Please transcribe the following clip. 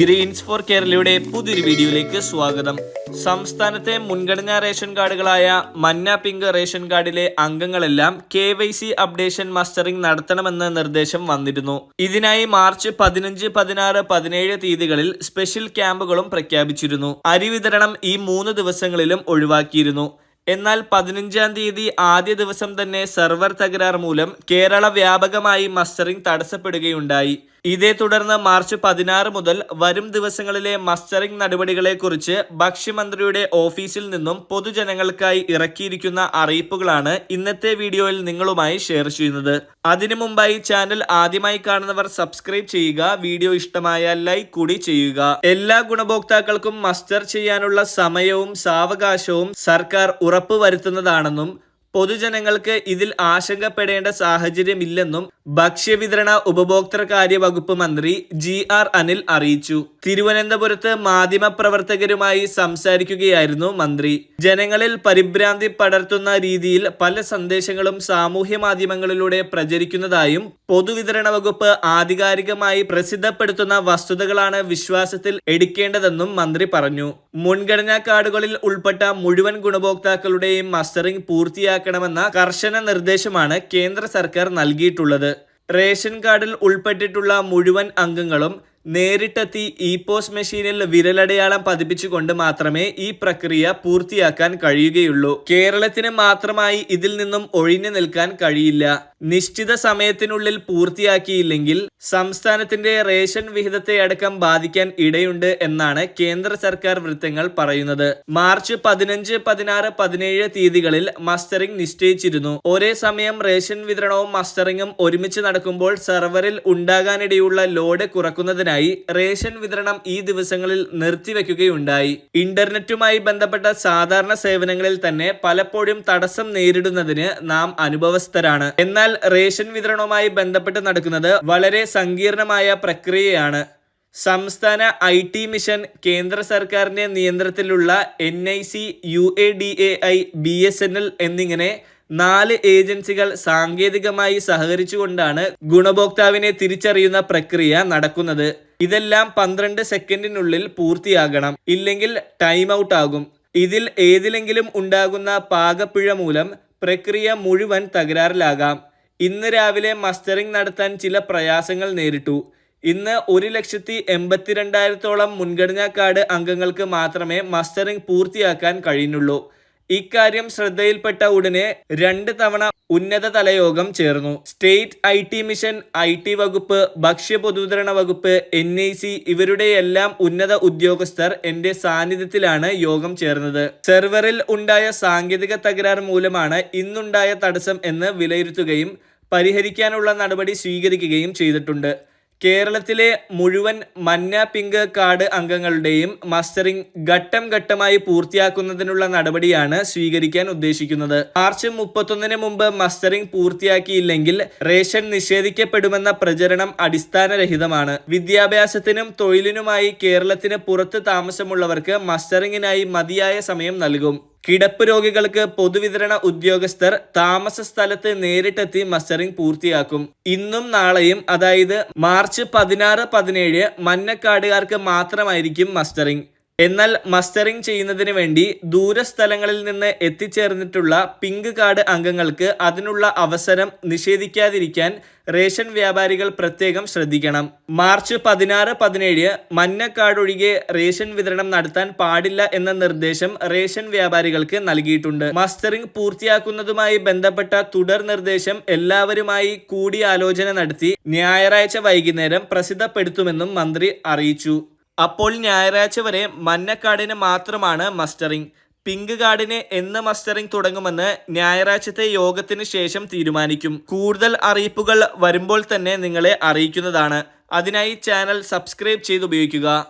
Green's four കേരളയുടെ പുതിയൊരു വീഡിയോയിലേക്ക് സ്വാഗതം. സംസ്ഥാനത്തെ മുൻഗണനാ റേഷൻ കാർഡുകളായ മന്ന പിങ്ക് റേഷൻ കാർഡിലെ അംഗങ്ങളെല്ലാം K Y C updation mustering നടത്തണമെന്ന നിർദ്ദേശം വന്നിരുന്നു. ഇതിനായി മാർച്ച് പതിനഞ്ച് പതിനാറ് പതിനേഴ് തീയതികളിൽ സ്പെഷ്യൽ ക്യാമ്പുകളും പ്രഖ്യാപിച്ചിരുന്നു. അരി വിതരണം ഈ മൂന്ന് ദിവസങ്ങളിലും ഒഴിവാക്കിയിരുന്നു. എന്നാൽ പതിനഞ്ചാം തീയതി ആദ്യ ദിവസം തന്നെ സെർവർ തകരാർ മൂലം കേരള വ്യാപകമായി മസ്റ്ററിംഗ് തടസ്സപ്പെടുകയുണ്ടായി. ഇതേ തുടർന്ന് മാർച്ച് പതിനാറ് മുതൽ വരും ദിവസങ്ങളിലെ മസ്റ്ററിംഗ് നടപടികളെക്കുറിച്ച് ഭക്ഷ്യമന്ത്രിയുടെ ഓഫീസിൽ നിന്നും പൊതുജനങ്ങൾക്കായി ഇറക്കിയിരിക്കുന്ന അറിയിപ്പുകളാണ് ഇന്നത്തെ വീഡിയോയിൽ നിങ്ങളുമായി ഷെയർ ചെയ്യുന്നത്. അതിനു മുമ്പായി ചാനൽ ആദ്യമായി കാണുന്നവർ സബ്സ്ക്രൈബ് ചെയ്യുക വീഡിയോ ഇഷ്ടമായ ലൈക്ക് കൂടി ചെയ്യുക. എല്ലാ ഗുണഭോക്താക്കൾക്കും മസ്റ്റർ ചെയ്യാനുള്ള സമയവും സാവകാശവും സർക്കാർ ഉറപ്പുവരുത്തുന്നതാണെന്നും പൊതുജനങ്ങൾക്ക് ഇതിൽ ആശങ്കപ്പെടേണ്ട സാഹചര്യമില്ലെന്നും ഭക്ഷ്യവിതരണ ഉപഭോക്തൃകാര്യ വകുപ്പ് മന്ത്രി ജി ആർ അനിൽ അറിയിച്ചു. തിരുവനന്തപുരത്ത് മാധ്യമപ്രവർത്തകരുമായി സംസാരിക്കുകയായിരുന്നു മന്ത്രി. ജനങ്ങളിൽ പരിഭ്രാന്തി പടർത്തുന്ന രീതിയിൽ പല സന്ദേശങ്ങളും സാമൂഹ്യ മാധ്യമങ്ങളിലൂടെ പ്രചരിക്കുന്നതായും പൊതുവിതരണ വകുപ്പ് ആധികാരികമായി പ്രസിദ്ധപ്പെടുത്തുന്ന വസ്തുതകളാണ് വിശ്വാസത്തിൽ എടുക്കേണ്ടതെന്നും മന്ത്രി പറഞ്ഞു. മുൻഗണനാ കാർഡുകളിൽ ഉൾപ്പെട്ട മുഴുവൻ ഗുണഭോക്താക്കളുടെയും മസ്റ്ററിംഗ് പൂർത്തിയാക്കണമെന്ന കർശന നിർദ്ദേശമാണ് കേന്ദ്ര സർക്കാർ നൽകിയിട്ടുള്ളത്. റേഷൻ കാർഡിൽ ഉൾപ്പെട്ടിട്ടുള്ള മുഴുവൻ അംഗങ്ങളും നേരിട്ടെത്തി ഇ പോസ് മെഷീനിൽ വിരലടയാളം പതിപ്പിച്ചുകൊണ്ട് മാത്രമേ ഈ പ്രക്രിയ പൂർത്തിയാക്കാൻ കഴിയുകയുള്ളൂ. കേരളത്തിന് മാത്രമായി ഇതിൽ നിന്നും ഒഴിഞ്ഞു നിൽക്കാൻ കഴിയില്ല. നിശ്ചിത സമയത്തിനുള്ളിൽ പൂർത്തിയാക്കിയില്ലെങ്കിൽ സംസ്ഥാനത്തിന്റെ റേഷൻ വിഹിതത്തെ അടക്കം ബാധിക്കാൻ ഇടയുണ്ട് എന്നാണ് കേന്ദ്ര സർക്കാർ വൃത്തങ്ങൾ പറയുന്നത്. മാർച്ച് പതിനഞ്ച് പതിനാറ് പതിനേഴ് തീയതികളിൽ മസ്റ്ററിംഗ് നിശ്ചയിച്ചിരുന്നു. ഒരേ സമയം റേഷൻ വിതരണവും മസ്റ്ററിംഗും ഒരുമിച്ച് നടക്കുമ്പോൾ സെർവറിൽ ഉണ്ടാകാനിടയുള്ള ലോഡ് കുറക്കുന്നതിനായി റേഷൻ വിതരണം ഈ ദിവസങ്ങളിൽ നിർത്തിവെക്കുകയുണ്ടായി. ഇന്റർനെറ്റുമായി ബന്ധപ്പെട്ട സാധാരണ സേവനങ്ങളിൽ തന്നെ പലപ്പോഴും തടസ്സം നേരിടുന്നതിന് നാം അനുഭവസ്ഥരാണ്. എന്നാൽ റേഷൻ വിതരണവുമായി ബന്ധപ്പെട്ട് നടക്കുന്നത് വളരെ സങ്കീർണമായ പ്രക്രിയയാണ്. സംസ്ഥാന ഐ ടി മിഷൻ കേന്ദ്ര സർക്കാരിന്റെ നിയന്ത്രണത്തിലുള്ള N I C U A D A I B S N L എന്നിങ്ങനെ നാല് ഏജൻസികൾ സാങ്കേതികമായി സഹകരിച്ചുകൊണ്ടാണ് ഗുണഭോക്താവിനെ തിരിച്ചറിയുന്ന പ്രക്രിയ നടക്കുന്നത്. ഇതെല്ലാം പന്ത്രണ്ട് സെക്കൻഡിനുള്ളിൽ പൂർത്തിയാകണം. ഇല്ലെങ്കിൽ ടൈം ഔട്ട് ആകും. ഇതിൽ ഏതിലെങ്കിലും ഉണ്ടാകുന്ന പാകപ്പിഴ മൂലം പ്രക്രിയ മുഴുവൻ തകരാറിലാകാം. ഇന്ന് രാവിലെ മസ്റ്ററിംഗ് നടത്താൻ ചില പ്രയാസങ്ങൾ നേരിട്ടു. ഇന്ന് ഒരു ലക്ഷത്തി എൺപത്തിരണ്ടായിരത്തോളം മുൻഗണനാ കാർഡ് അംഗങ്ങൾക്ക് മാത്രമേ മസ്റ്ററിംഗ് പൂർത്തിയാക്കാൻ കഴിയുന്നുള്ളൂ. ഇക്കാര്യം ശ്രദ്ധയിൽപ്പെട്ട ഉടനെ രണ്ട് തവണ ഉന്നത തലയോഗം ചേർന്നു. State I T mission I T വകുപ്പ് ഭക്ഷ്യ പൊതുവിതരണ വകുപ്പ് എൻ ഐ സി ഇവരുടെയെല്ലാം ഉന്നത ഉദ്യോഗസ്ഥർ എന്റെ സാന്നിധ്യത്തിലാണ് യോഗം ചേർന്നത്. സെർവറിൽ ഉണ്ടായ സാങ്കേതിക തകരാർ മൂലമാണ് ഇന്നുണ്ടായ തടസ്സം എന്ന് വിലയിരുത്തുകയും പരിഹരിക്കാനുള്ള നടപടി സ്വീകരിക്കുകയും ചെയ്തിട്ടുണ്ട്. കേരളത്തിലെ മുഴുവൻ മന്ന പിങ്ക് കാർഡ് അംഗങ്ങളുടെയും മസ്റ്ററിംഗ് ഘട്ടം ഘട്ടമായി പൂർത്തിയാക്കുന്നതിനുള്ള നടപടിയാണ് സ്വീകരിക്കാൻ ഉദ്ദേശിക്കുന്നത്. മാർച്ച് മുപ്പത്തൊന്നിന് മുമ്പ് മസ്റ്ററിംഗ് പൂർത്തിയാക്കിയില്ലെങ്കിൽ റേഷൻ നിഷേധിക്കപ്പെടുമെന്ന പ്രചരണം അടിസ്ഥാനരഹിതമാണ്. വിദ്യാഭ്യാസത്തിനും തൊഴിലിനുമായി കേരളത്തിന് പുറത്ത് താമസമുള്ളവർക്ക് മസ്റ്ററിംഗിനായി മതിയായ സമയം നൽകും. കിടപ്പ് രോഗികൾക്ക് പൊതുവിതരണ ഉദ്യോഗസ്ഥർ താമസ സ്ഥലത്ത് നേരിട്ടെത്തി മസ്റ്ററിംഗ് പൂർത്തിയാക്കും. ഇന്നും നാളെയും അതായത് മാർച്ച് പതിനാറ് പതിനേഴ് മഞ്ഞക്കാടുകാർക്ക് മാത്രമായിരിക്കും മസ്റ്ററിംഗ്. എന്നാൽ മസ്റ്ററിംഗ് ചെയ്യുന്നതിന് വേണ്ടി ദൂരസ്ഥലങ്ങളിൽ നിന്ന് എത്തിച്ചേർന്നിട്ടുള്ള പിങ്ക് കാർഡ് അംഗങ്ങൾക്ക് അതിനുള്ള അവസരം നിഷേധിക്കാതിരിക്കാൻ റേഷൻ വ്യാപാരികൾ പ്രത്യേകം ശ്രദ്ധിക്കണം. മാർച്ച് പതിനാറ് പതിനേഴ് മഞ്ഞ കാർഡ് ഒഴികെ റേഷൻ വിതരണം നടത്താൻ പാടില്ല എന്ന നിർദ്ദേശം റേഷൻ വ്യാപാരികൾക്ക് നൽകിയിട്ടുണ്ട്. മസ്റ്ററിംഗ് പൂർത്തിയാക്കുന്നതുമായി ബന്ധപ്പെട്ട തുടർ നിർദ്ദേശം എല്ലാവരുമായി കൂടിയാലോചന നടത്തി ഞായറാഴ്ച വൈകുന്നേരം പ്രസിദ്ധപ്പെടുത്തുമെന്നും മന്ത്രി അറിയിച്ചു. അപ്പോൾ ഞായറാഴ്ച വരെ മഞ്ഞക്കാടിന് മാത്രമാണ് മസ്റ്ററിംഗ്. പിങ്ക് കാർഡിന് എന്ന് മസ്റ്ററിംഗ് തുടങ്ങുമെന്ന് ഞായറാഴ്ചത്തെ യോഗത്തിന് ശേഷം തീരുമാനിക്കും. കൂടുതൽ അറിയിപ്പുകൾ വരുമ്പോൾ തന്നെ നിങ്ങളെ അറിയിക്കുന്നതാണ്. അതിനായി ചാനൽ സബ്സ്ക്രൈബ് ചെയ്ത് ഉപയോഗിക്കുക